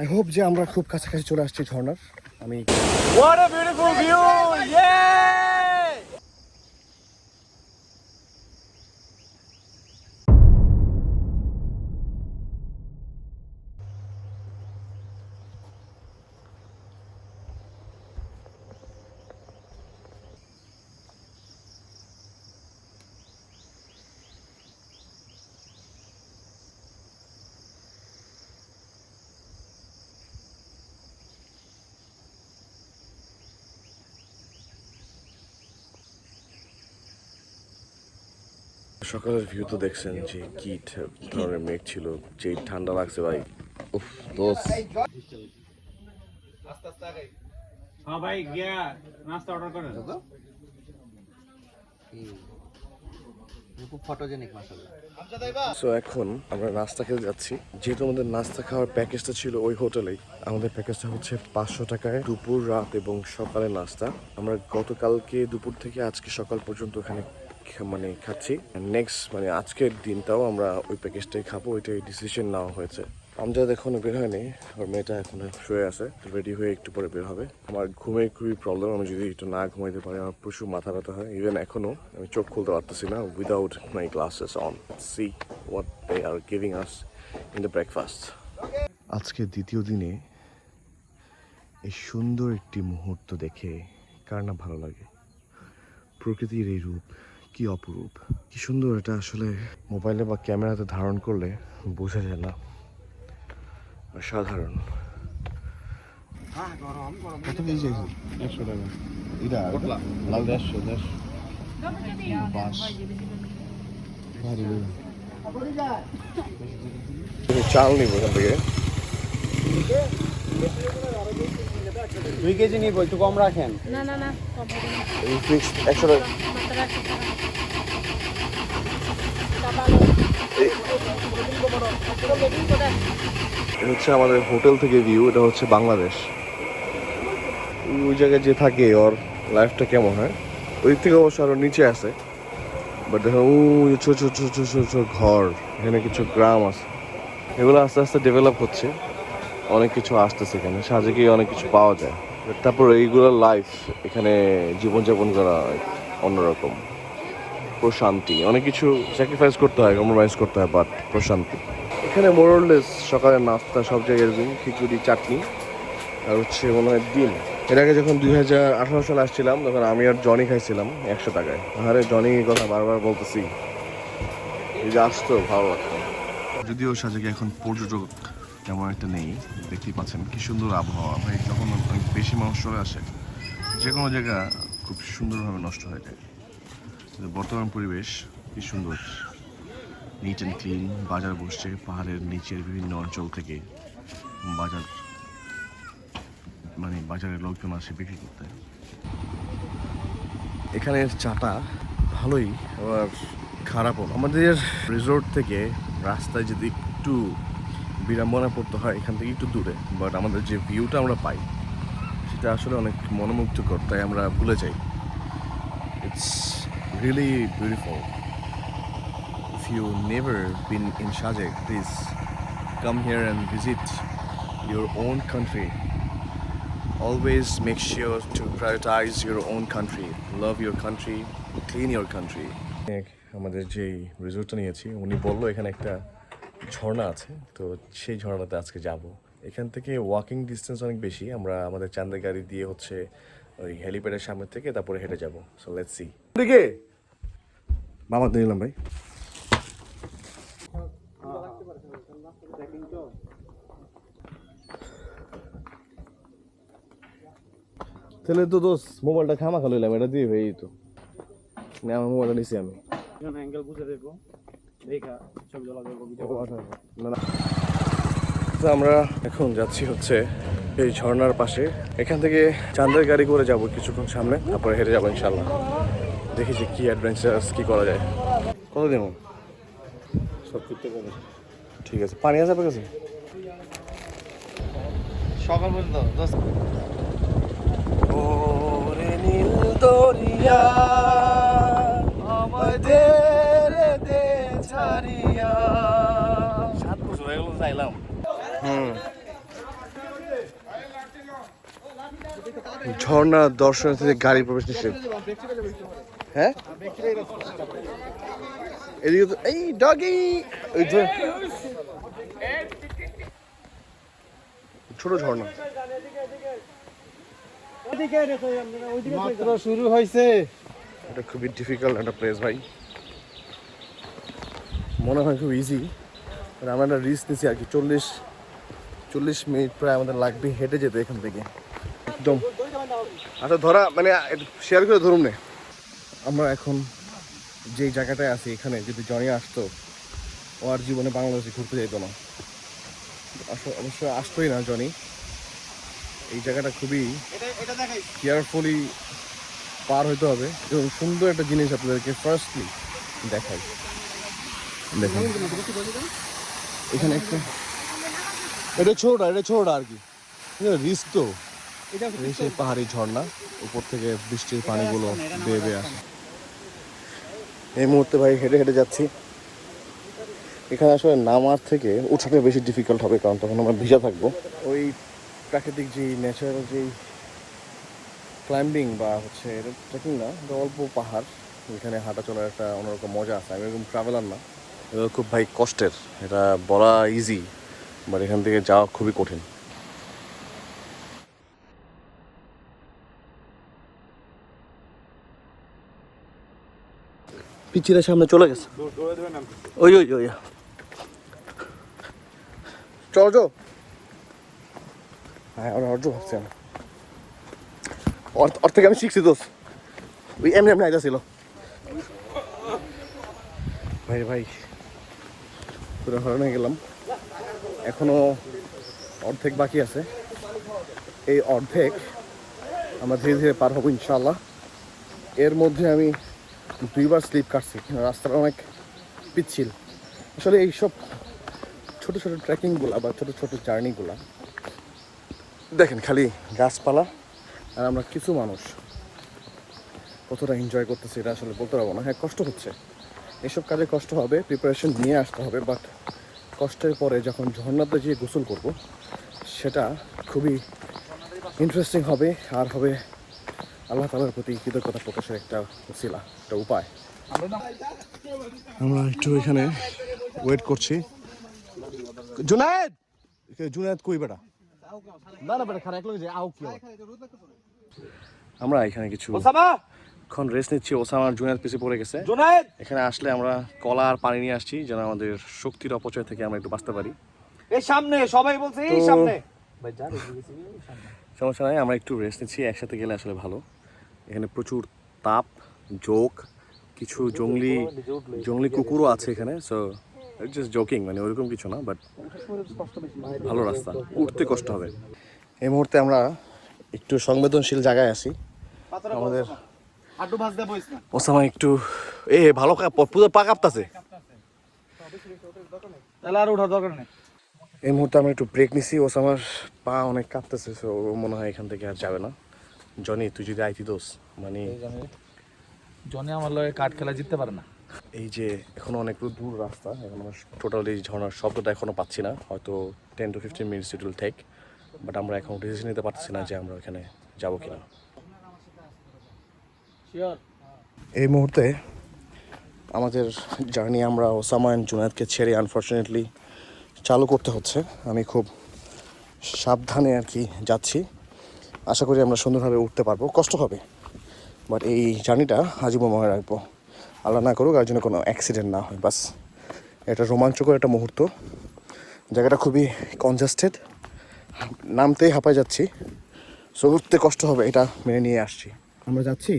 I hope যে আমরা খুব কাছাকাছি চলে আসছি ঝর্ণার আমি What a beautiful view! Yay! সকালের ভিউ তো দেখছেন যে কি ধরনের মেঘ ছিল যে ঠান্ডা লাগছে ভাই। উফ দোস এখন আমরা নাস্তা খেতে যাচ্ছি। যেহেতু আমাদের নাস্তা খাওয়ার প্যাকেজটা ছিল ওই আমাদের প্যাকেজটা হচ্ছে পাঁচশো টাকায় দুপুর রাত এবং সকালে নাস্তা। আমরা গতকালকে দুপুর থেকে আজকে সকাল পর্যন্ত ওখানে মানে খাচ্ছি। নেক্সট মানে আজকের দিনটাও আমরা ওই প্যাকেজটাই খাব, ওইটাই ডিসিশন নেওয়া হয়েছে। আমজাদ এখনও বের হয়নি আর মেয়েটা এখনও শুয়ে আছে রেডি হয়ে একটু পরে বের হবে। আমার ঘুমে খুবই প্রবলেম আমি যদি একটু না ঘুমাইতে পারি, আমার প্রচুর মাথা ব্যথা হয়। ইভেন এখনও আমি চোখ খুলতে পারতেছি না without my glasses on see what they are giving us in the breakfast আজকে দ্বিতীয় দিনে এই সুন্দর একটি মুহূর্ত দেখে কার না ভালো লাগে? প্রকৃতির এই রূপ কি অপরূপ কি সুন্দর এটা আসলে মোবাইলে বা ক্যামেরাতে ধারণ করলে বোঝা যায় না অসাধারণ কত কেজি আছে একশো টাকা এটা লাল দেড়শো দেড়শো চাল নিব এখান থেকে দুই কেজি নিব একটু কম রাখেন। না না না ফিক্স একশো টাকা। হচ্ছে আমাদের হোটেল থেকে ভিউ এটা হচ্ছে বাংলাদেশ। ওই- ওই জায়গায় যে থাকে ওর লাইফটা কেমন হয়? ওই দিক থেকে অবশ্য আরও নিচে আছে। বাট দেখো ওই ছোট ছোট ছোট ছোট ছোট ছোট ঘর এখানে কিছু গ্রাম আছে। এগুলো আস্তে আস্তে ডেভেলপ হচ্ছে। অনেক কিছু আসতেছে এখানে। সাজেকে অনেক কিছু পাওয়া যায়। তারপর এইগুলোর লাইফ এখানে জীবনযাপন করা অন্যরকম। প্রশান্তি। অনেক কিছু স্যাক্রিফাইস করতে হয় কম্প্রোমাইজ করতে হয় বাট প্রশান্তি। এখানে মোরলেস সকালের নাস্তা সব জায়গায় এরকম খিচুড়ি, চাটনি, আর হচ্ছে মনে হয় ডিম। এর আগে যখন দুই হাজার আঠারো সালে আসছিলাম, তখন আমি আর জনি খাইছিলাম একশো টাকায়। আরে জনি কথা বারবার বলতেছি। এই যে আসতো, ভালো লাগতো। যদিও সাজেকে এখন পর্যটক তেমন একটা নেই, দেখতেই পাচ্ছেন কি সুন্দর আবহাওয়া। ভাই, যখন অনেক বেশি মানুষ চলে আসে যে কোনো জায়গা খুব সুন্দরভাবে নষ্ট হয়ে যায়। বর্তমান পরিবেশ কি সুন্দর। নিট অ্যান্ড ক্লিন বাজার বসছে পাহাড়ের নিচের বিভিন্ন অঞ্চল থেকে। বাজার মানে বাজারের লোকজন আসে বিক্রি করতে। এখানের চাটা ভালোই, আবার খারাপও। আমাদের রিসোর্ট থেকে রাস্তায় যদি একটু বিড়ম্বনা পড়তে হয় এখান থেকে একটু দূরে বাট আমাদের যে ভিউটা আমরা পাই, সেটা আসলে অনেক মনোমুগ্ধকর, তাই আমরা ভুলে যাই। It's really beautiful if you never been in Sajek please come here and visit your own country always make sure to prioritise your own country love your country clean your country আমাদের যে রিজোর্টটা নিয়েছি, উনি বলল এখানে একটা ঝর্ণা আছে তো সেই ঝর্ণাতে আজকে যাব। এখান থেকে ওয়াকিং ডিস্টেন্স অনেক বেশি আমরা আমাদের চান্দের গাড়ি দিয়ে হচ্ছে ওই হেলিপ্যাডের সামনে থেকে তারপরে হেঁটে যাব। সো লেটস সি দিকে মামা নিলাম ভাই। তাহলে তো দোষ মোবাইলটা খামা খালো এটা দিয়ে হয়ে তো। না আমার মোবাইলটা নিছি আমি। অ্যাঙ্গেল বুঝে দেখব আমরা এখন যাচ্ছি হচ্ছে এই ঝর্ণার পাশে। এখান থেকে চাঁদের গাড়ি করে যাব কিছুক্ষণ সামনে তারপরে হেঁটে যাব ইনশাল্লাহ দেখি যে কি অ্যাডভেঞ্চারাস কি করা যায়। কত দিন সব করতে পারে ঠিক আছে। পানি আছে আপনার কাছে? সকাল পর্যন্ত দশ ওরে নীল দরিয়া আমাদের দে ছাড়িয়া সাত বছর হয়ে গেল চাইলাম হুম ঝর্ণা দর্শনার্থীদের গাড়ি প্রবেশ নিষেধ। হ্যাঁ? এদিকে তো এই ডগি! ওই ছোট ঝর্ণা। মাত্র শুরু হয়েছে। এটা খুবই ডিফিকাল্ট একটা প্লেস ভাই। মনে হয় খুব ইজি আমরা একটা রিস্ক নিচ্ছি আর কি চল্লিশ চল্লিশ মিনিট প্রায় আমাদের লাগবে হেঁটে যেতে এখান থেকে। একদম। আচ্ছা ধরা মানে শেয়ার করে ধরুন নে। আমরা এখন যেই জায়গাটায় আছি এখানে যদি জনি আসতো ও আর জীবনে বাংলাদেশে ঘুরতে যেত না। আসলে অবশ্যই আসতোই না জনি এই জায়গাটা খুবই কেয়ারফুলি পার হইতে হবে এবং সুন্দর একটা জিনিস আপনাদেরকে ফার্স্টলি দেখাই। দেখুন। এখানে একটা এটা ছোটটা এটা ছোটটা আর কি। রিস্ক তো। এই সেই পাহাড়ি ঝর্ণা উপর থেকে বৃষ্টির পানিগুলো বেয়ে বেয়ে আসে এই মুহূর্তে ভাই হেঁটে হেঁটে যাচ্ছি। এখানে আসলে নামার থেকে ওঠাটা বেশি ডিফিকাল্ট হবে কারণ তখন আমরা ভিজা থাকব। ওই প্রাকৃতিক যেই ন্যাচারাল যেই ক্লাইম্বিং বা হচ্ছে ট্রেকিং না এটা অল্প পাহাড় এখানে হাঁটা চলার একটা অন্যরকম মজা আছে। আমি এরকম ট্রাভেলার না। এটা খুব ভাই কষ্টের। এটা বলা ইজি বাট এখান থেকে যাওয়া খুবই কঠিন। পিচিরা সামনে চলে গেছে। ওই ওই ওই চল হ্যাঁ ওরা অর্জ ভাবছি আমি ওর ওর থেকে আমি শিখছি দোষ। ওই এমনি এমনি আইতা ছিল ভাই ভাই। পুরো হরণে গেলাম। এখনও অর্ধেক বাকি আছে। এই অর্ধেক আমরা ধীরে ধীরে পার হব ইনশাল্লাহ এর মধ্যে আমি দুইবার স্লিপ কাটছি রাস্তাটা অনেক পিচ্ছিল। আসলে এইসব ছোট ছোট ট্রেকিংগুলা বা ছোট ছোট জার্নিগুলা, দেখেন খালি গাছপালা আর আমরা কিছু মানুষ। কতটা এনজয় করতেছি এটা আসলে বলতে পারব না। হ্যাঁ কষ্ট হচ্ছে। এসব কাজে কষ্ট হবে প্রিপারেশন নিয়ে আসতে হবে বাট কষ্টের পরে যখন ঝর্ণাতে যেয়ে গোসল করব, সেটা খুবই ইন্টারেস্টিং হবে, আর হবে আল্লাহ তালার প্রতি কৃতজ্ঞতা প্রকাশের একটা উসিলা একটা উপায়। আমরা একটু এখানে ওয়েট করছি। জুনায়েদ! জুনায়েদ কই বেটা? না না বেটা খারাপ এক আও কি আমরা এখানে কিছু এখন রেস্ট নিচ্ছি ওসামা আর জুনায়েদ পিছিয়ে পড়ে গেছে। এখানে আসলে আমরা কলা আর পানি নিয়ে আসছি যেন আমাদের শক্তির অপচয় থেকে আমরা একটু বাঁচতে পারি। এই সামনে সবাই বলছে এই সামনে। সমস্যা নাই আমরা একটু রেস্ট নিচ্ছি একসাথে গেলে আসলে ভালো। এখানে প্রচুর তাপ জোক কিছু জঙ্গলি জঙ্গলি কুকুরও আছে এখানে সো জাস্ট জোকিং মানে ওরকম কিছু না বাট ভালো রাস্তা উঠতে কষ্ট হবে। এই মুহূর্তে আমরা একটু সংবেদনশীল জায়গায় আছি। আমাদের ওসামা একটু এ ভালো পুরো পা কাঁপতাছে। এই মুহূর্তে আমরা একটু ব্রেক নিছি ওসামার পা অনেক কাঁপতেছে সো মনে হয় এখান থেকে আর যাবে না। জনি তুই যদি আইতি দোষ মানে জনি আমার লগে কাঠ খেলা জিততে পারে না। এই যে এখনও অনেক দূর রাস্তা এখন আমরা টোটালি ঝর্ণার শব্দটা এখনও পাচ্ছি না হয়তো ten to fifteen minutes it will take but আমরা এখন ডিসিশন নিতে পারছি না যে আমরা ওখানে যাব কিনা। এই মুহূর্তে আমাদের জার্নি আমরা ওসামা অ্যান্ড জুনায়দকে ছেড়ে আনফর্চুনেটলি চালু করতে হচ্ছে। আমি খুব সাবধানে আর কি যাচ্ছি। আশা করি আমরা সুন্দরভাবে উঠতে পারব। কষ্ট হবে বাট এই জার্নিটা আজীবন মনে রাখব। আল্লাহ না করুক আর জন্য কোনো অ্যাক্সিডেন্ট না হয়, বাস। এটা রোমাঞ্চকর একটা মুহূর্ত। জায়গাটা খুবই কনজাস্টেড নামতেই হাঁপায় যাচ্ছি। সো উঠতে কষ্ট হবে, এটা মেনে নিয়ে আসছি। আমরা যাচ্ছি।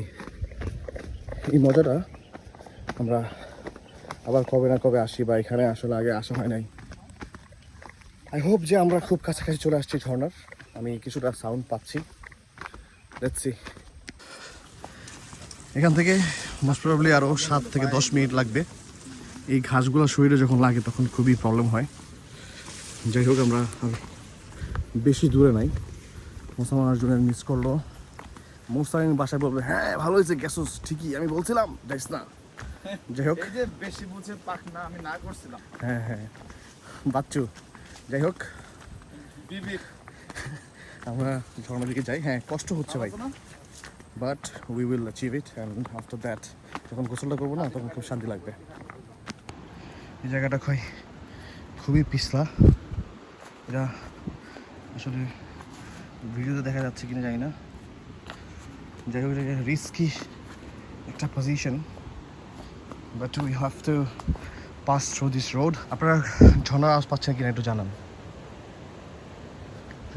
এই মজাটা আমরা আবার কবে না কবে আসি বা এখানে আসলে আগে আসা হয় নাই। আই হোপ যে আমরা খুব কাছাকাছি চলে আসছি ঝর্ণার। আমি কিছুটা সাউন্ড পাচ্ছি। দেখছি এখান থেকে মোস্ট প্রবলি আরও সাত থেকে দশ মিনিট লাগবে। এই ঘাসগুলো শরীরে যখন লাগে তখন খুবই প্রবলেম হয়। যাই হোক আমরা আর বেশি দূরে নাই। মোসামান আর্জুনের মিস করল। মোস্তারিন বাসায় বলবে হ্যাঁ ভালো হয়েছে গ্যাসোস ঠিকই আমি বলছিলাম যাইস না। যাই হোক। বেশি বুঝে পাক না আমি না করছিলাম। হ্যাঁ হ্যাঁ। বাচ্চু যাই হোক। আমরা ঝর্ণার দিকে যাই। হ্যাঁ কষ্ট হচ্ছে ভাই। But we will achieve it and after that যখন গোসলটা করব না, তখন খুব শান্তি লাগবে। এই জায়গাটা খুবই খুবই পিছলা। এটা আসলে ভিডিওতে দেখা যাচ্ছে কিনা জানি না। যাই হোক, এটা রিস্কি একটা position but we have to pass through this road আপনারা ঝর্ণার আওয়াজ পাচ্ছেন কিনা একটু জানান।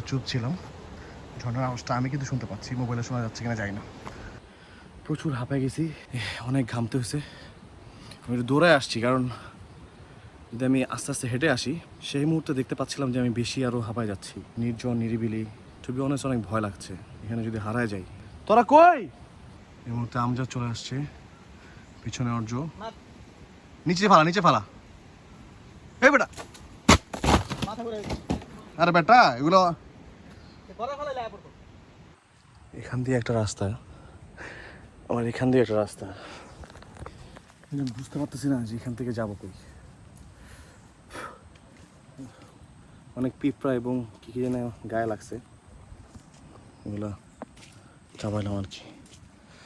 চুপ ছিলাম। ঝর্ণার আওয়াজটা আমি কিন্তু শুনতে পাচ্ছি মোবাইলে শোনা যাচ্ছে কিনা জানি না। প্রচুর হাঁপায় গেছি অনেক ঘামতে হয়েছে। আমি একটু দৌড়ায় আসছি কারণ যদি আমি আস্তে আস্তে হেঁটে আসি সেই মুহূর্তে দেখতে পাচ্ছিলাম যে আমি বেশি আরও হাঁপায় যাচ্ছি। নির্জন নিরিবিলি টুবি অনেক অনেক ভয় লাগছে। এখানে যদি হারায় যাই। তোরা কই? এই মুহূর্তে আমজাদ চলে আসছে। পিছনে অর্জ নিচে ফালা নিচে ফালা। এই বেটা। আরে বেটা এগুলো এখান দিয়ে একটা রাস্তা। আমার এখান দিয়ে একটা রাস্তা। বুঝতে পারতেছি না যে এখান থেকে যাব কই। অনেক পিঁপড়া এবং কী কী যেন গায়ে লাগছে। এগুলো চাবাইলাম আর কি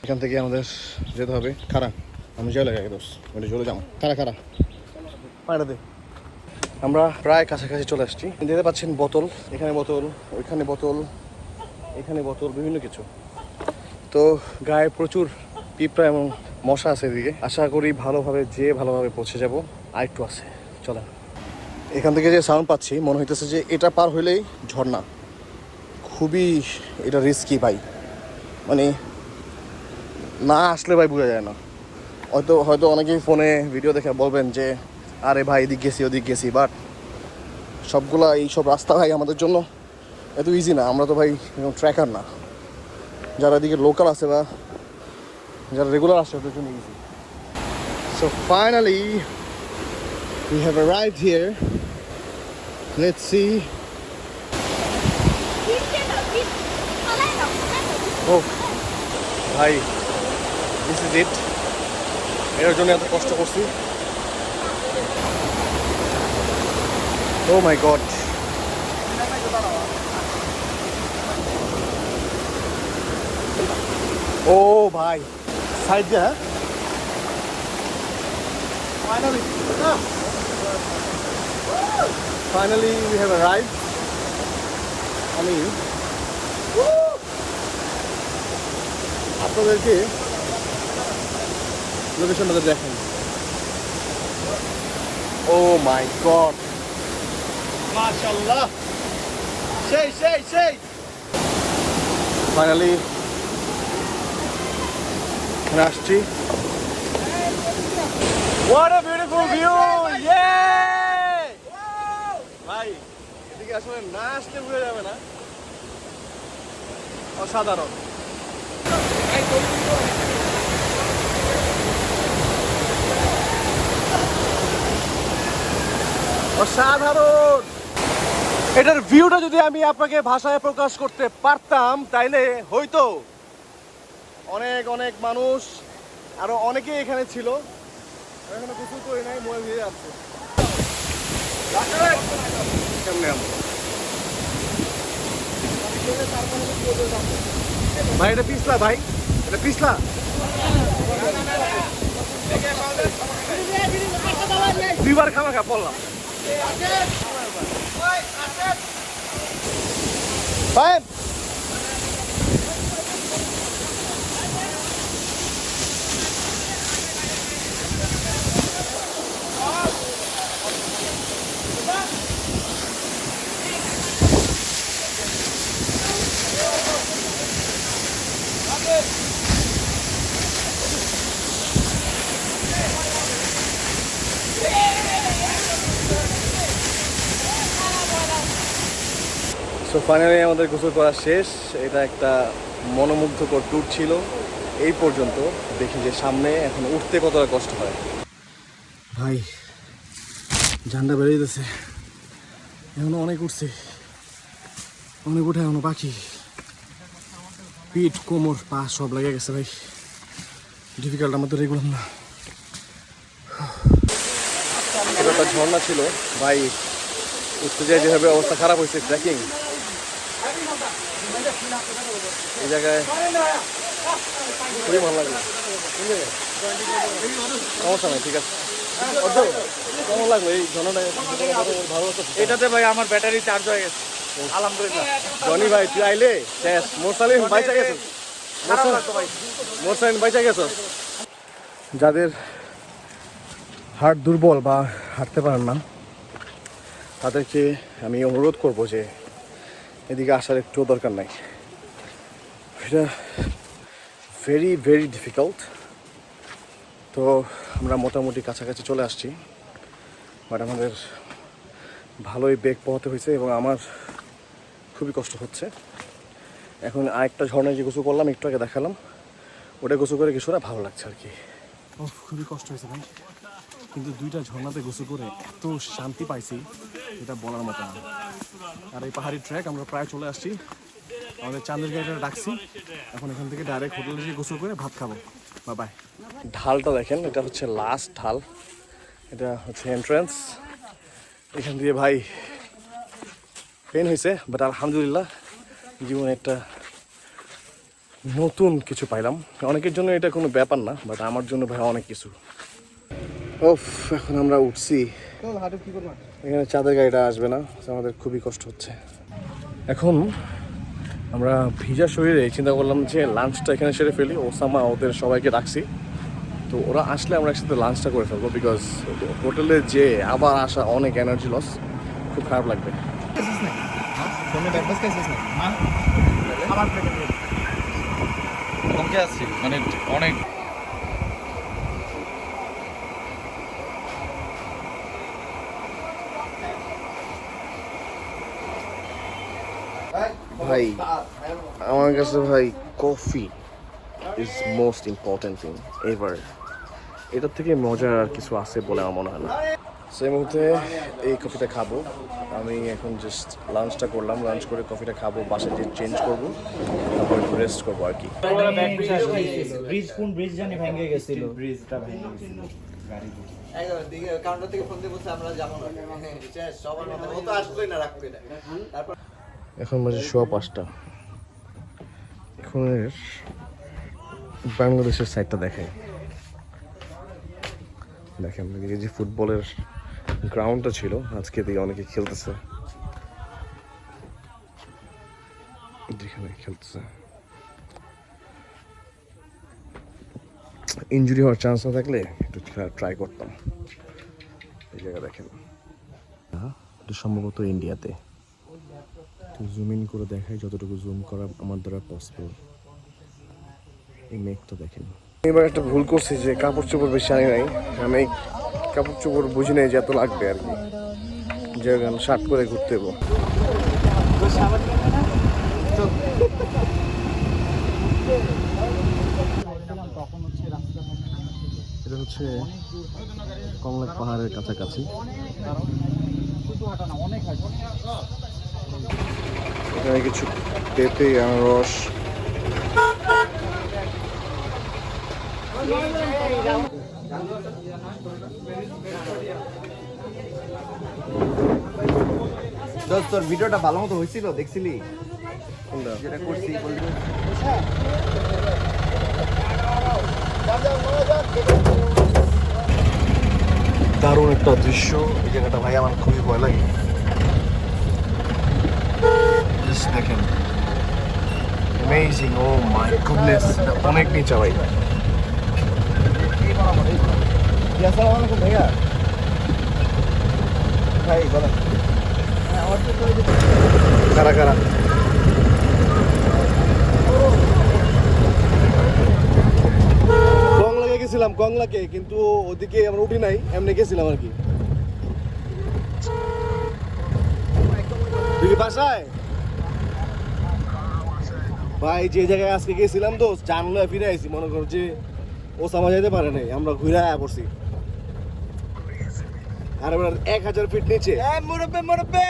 এখান থেকে আমাদের যেতে হবে। খারা আমি জয় লাগাই দোষ আমি চলে যাব। খারা খারা পায়রা দে। আমরা প্রায় কাছাকাছি চলে আসছি। দেখতে পাচ্ছেন বোতল। এখানে বোতল, ওইখানে বোতল। এখানে বোতল, বিভিন্ন কিছু। তো গায়ে প্রচুর পিঁপড়া এবং মশা আছে এদিকে। আশা করি ভালোভাবে, যে ভালোভাবে পৌঁছে যাব, আর একটু আছে। চলেন। এখান থেকে যে সাউন্ড পাচ্ছি, মনে হইতেছে যে এটা পার হইলেই ঝর্ণা। খুবই এটা রিস্কি ভাই। মানে না আসলে ভাই বোঝা যায় না। হয়তো হয়তো অনেকেই ফোনে ভিডিও দেখে বলবেন যে, আরে ভাই, এদিক গেছি, ওদিক গেছি। বাট সবগুলা এই সব রাস্তা ভাই আমাদের জন্য এত ইজি না, আমরা তো ভাই এরকম ট্র্যাকার না। যারা এদিকে লোকাল আছে বা যারা রেগুলার আসে, ওদের জন্য easy so finally we have arrived here let's see oh ভাই দিস ইজ ইট এর জন্য এত কষ্ট করছি। ও মাই গড ও ভাই, সাইড দিয়ে হ্যাঁ? Finally finally we have arrive আমি আপনাদেরকে লোকেশনটা দেখেন ও মাই গড মাশাআল্লাহ! সেই সেই সেই! ফাইনালি এখানে আসছি What a beautiful view! Yay! ভাই, এদিকে আসলে না আসলে বোঝা যাবে না অসাধারণ অসাধারণ এটার ভিউটা যদি আমি আপনাকে ভাষায় প্রকাশ করতে পারতাম, তাইলে হয়তো অনেক অনেক মানুষ। আরও অনেকেই এখানে ছিল। এখনও কিছু করি নাই মনে ভিজে যাচ্ছে। ভাই এটা পিছলা ভাই। এটা পিছলা। দুইবার খামা খা পড়লাম। ভাই সো ফাইনালি আমাদের গোসল করা শেষ। এটা একটা মনোমুগ্ধকর ট্যুর ছিল। এই পর্যন্ত দেখি যে সামনে এখন উঠতে কতটা কষ্ট হয়। ভাই ঝান্ডা বেড়ে গেছে। এখনও অনেক উঠছে। অনেক উঠে এখনও বাকি পিঠ, কোমর, পা সব লেগে গেছে ভাই। ডিফিকাল্ট আমার তো রেগুলার না একটা ঝর্ণা ছিল। ভাই উঠতে যায় যেভাবে অবস্থা খারাপ হয়েছে ট্রেকিং এই জায়গায় খুবই ভালো লাগল। সমস্যা নেই, ঠিক আছে। কেমন লাগল এই ঝর্ণাটা? ভালো এটাতে ভাই আমার ব্যাটারি চার্জ হয়ে গেছে। যাদের হার্ট দুর্বল বা হাঁটতে পারেন না, তাদেরকে আমি অনুরোধ করব যে এদিকে আসার একটু দরকার নাই। এটা ভেরি ভেরি ডিফিকাল্ট তো আমরা মোটামুটি কাছাকাছি চলে আসছি। বাট আমাদের ভালোই বেগ পোহাতে হয়েছে এবং আমার খুবই কষ্ট হচ্ছে। এখন আরেকটা ঝর্ণায় যে গোসল করলাম একটু আগে দেখালাম। ওটা গোসল করে কিছুটা ভালো লাগছে আর কি ও খুবই কষ্ট হয়েছে ভাই। কিন্তু দুইটা ঝর্ণাতে গোসল করে এত শান্তি পাইছি এটা বলার মতো না। আর এই পাহাড়ি ট্র্যাক আমরা প্রায় চলে আসছি। আমাদের চাঁদের গাড়িটা ডাকছি। এখন এখান থেকে ডাইরেক্ট হোটেলে গিয়ে গোসল করে ভাত খাব। বা বাই ঢালটা দেখেন এটা হচ্ছে লাস্ট ঢাল। এটা হচ্ছে এন্ট্রান্স এখান দিয়ে ভাই পেন হয়েছে বাট আলহামদুলিল্লাহ জীবনে একটা নতুন কিছু পাইলাম। অনেকের জন্য এটা কোনো ব্যাপার না বাট আমার জন্য ভাই অনেক কিছু। ওফ এখন আমরা উঠছি। এখানে চাঁদের গাড়িটা আসবে না আমাদের খুবই কষ্ট হচ্ছে। এখন আমরা ভিজা শরীরে চিন্তা করলাম যে লাঞ্চটা এখানে সেরে ফেলি, ওসামা ওদের সবাইকে ডাকছি। তো ওরা আসলে আমরা একসাথে লাঞ্চটা করে ফেলব বিকজ হোটেলে যে আবার আসা অনেক এনার্জি লস খুব খারাপ লাগবে। কমকে আসছি মানে অনেক। ভাই আমার কাছে ভাই coffee is most important thing ever এটার থেকে মজার আর কিছু আছে বলে আমার মনে হয় না। সেই মুহূর্তে এই কফিটা খাব। আমি এখন জাস্ট লাঞ্চটা করলাম। লাঞ্চ করে কফিটা খাব বাসায় যে চেঞ্জ করব। তারপর একটু রেস্ট করব আর কি। ব্রিজ কোন ব্রিজ জানি ভেঙে গেছিল। ব্রিজটা ভেঙে গেছিল। কাউন্টার থেকে। ফোন দিয়ে বলছে আমরা যাব না। শেষ, সবার মতো ও তো আসলোই না রাখবে না। তারপর এখন বাজে সোয়া পাঁচটা। এখন বাংলাদেশের সাইডটা দেখাই। দেখেন এই যে ফুটবলের গ্রাউন্ডটা ছিল। আজকে দিয়ে অনেকে খেলতেছে। যেখানে খেলতেছে। ইঞ্জুরি হওয়ার চান্স না থাকলে একটু ট্রাই করতাম। এই জায়গা দেখেন। এটা সম্ভবত ইন্ডিয়াতে জুম ইন করে দেখাই যতটুকু জুম করা আমার দ্বারা পসিবল এই মেঘটা দেখেন। এবার একটা ভুল করছি যে কাপড় চোপড় বেশি আনি নাই। আমি কাপড় চোপড় বুঝি নাই যে এত লাগবে আর কি। যে শার্ট করে ঘুরতে হব এটা হচ্ছে কমলাক পাহাড়ের কাছাকাছি। এখানে কিছু পেঁপে আনারস। তোর ভিডিওটা ভালো মতো হয়েছিল? দেখছিলি? যেটা করছি দারুণ একটা দৃশ্য। এই জায়গাটা ভাই আমার খুবই ভয় লাগে। দেখেন। অ্যামেজিং ও মাই গুডনেস অনেক নিচা ভাই। আসসালামু আলাইকুম ভাইয়া। ভাই বলেন। কারা কারা? কংলাকে গেছিলাম কংলাকে কিন্তু ওদিকে আমরা উঠি নাই এমনি গেছিলাম আর কি। তুই বাসায়? ভাই যে জায়গায় আজকে গেছিলাম তো জানলো ফিরে আইছি মনে করো যে ও সামা যেতে পারে নাই আমরা ঘুরে আয়া পড়ছি। আর এবার এক হাজার ফিট নিচে। মুরব্বে মুরব্বে!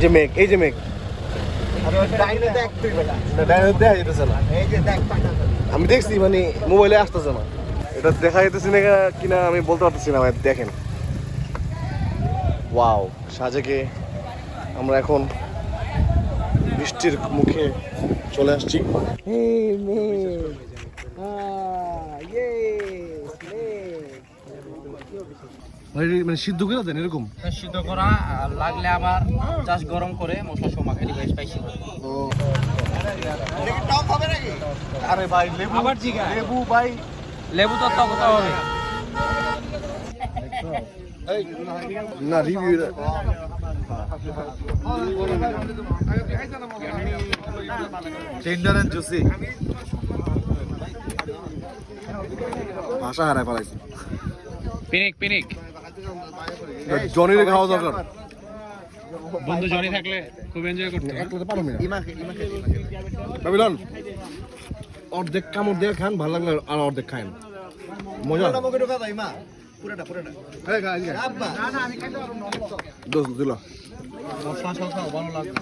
যে মেঘ এই যে মেঘ। ডাইনে দেখ তুই ডাইরেক্ট দেখা যেতেছে এই যে দেখ পাটা আমি দেখছি মানে মোবাইলে আসতেছে না। এটা দেখা যেতেছে না কিনা আমি বলতে পারতেছি না ভাই দেখেন। ওয়াও সাজেকে আমরা এখন বৃষ্টির মুখে চলে আসছি। মানে সিদ্ধ করে দেন এরকম? সিদ্ধ করা আর লাগলে আবার চাষ গরম করে মশলা মাখাই দিবে স্পাইসি নাকি আরে ভাই লেবু আবার জিগা। লেবু ভাই। লেবু তো টক তো হবে। না রিভিউ টেন্ডার এন্ড জুসি ভাষা হারায় ফেলাইছি। পিনিক পিনিক। জনির খাওয়া দরকার। বন্ধু জনি থাকলে খুব এনজয় করতে একলাতে পারো না ইমাকে ইমাকে বাবিলন অর্ধেক কামড় দিয়ে খান ভালো লাগলে আর অর্ধেক খান মজা? পুরোটা মুখে ঢোকা দাও ইমা। পুরোটা পুরোটা। আব্বা দোষ দিল মশলা সহ ভালো লাগবে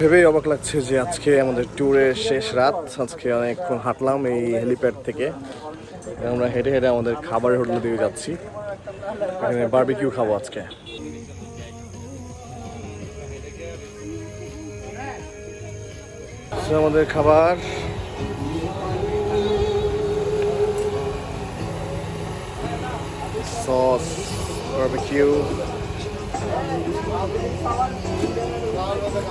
ভেবেই অবাক লাগছে যে আজকে আমাদের ট্যুরের শেষ রাত। আজকে অনেকক্ষণ হাঁটলাম এই হেলিপ্যাড থেকে। আমরা হেঁটে হেঁটে আমাদের খাবারের হোটেলের দিকে যাচ্ছি। এখানে বারবিকিউ খাব আজকে। আমাদের খাবার। Sauce barbecue